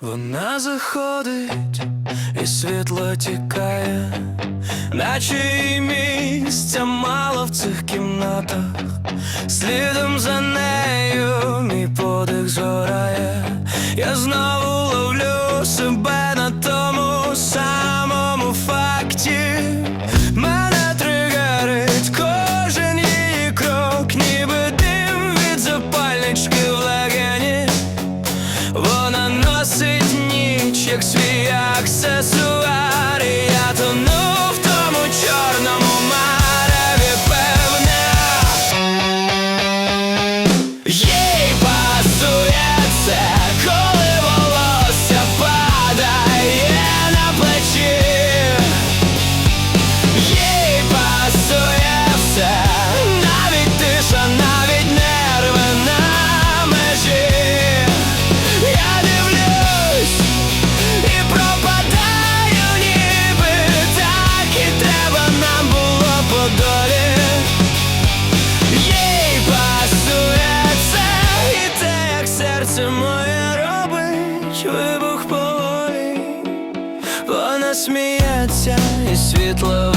Вона заходить і світло тікає, наче і місця мало в цих кімнатах, слідом за нею мій подих згорає, я знову ловлю себе як свій аксесуар я тону в серце моє робить вибух поволі. Вона сміється і світло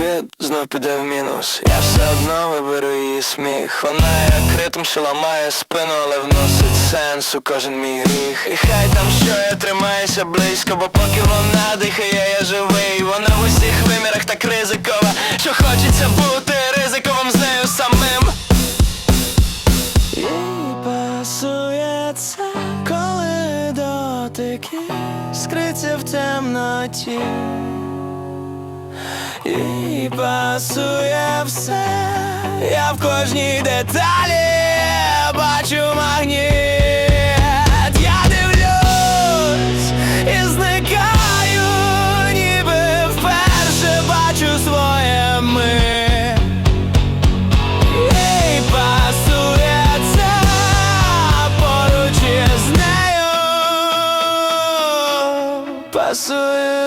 світ знов піде в мінус, я все одно виберу її сміх. Вона як ритм, що ламає спину, але вносить сенс у кожен мій гріх. І хай там що я тримаюся близько, бо поки вона дихає, я живий. Вона в усіх вимірах так ризикова, що хочеться бути ризиковим з нею самим. Їй пасує це, коли дотики скриться в темноті. І пасує все, я в кожній деталі бачу магніт. Я дивлюсь і зникаю, ніби вперше бачу своє ми. Пасує це, поруч із нею пасує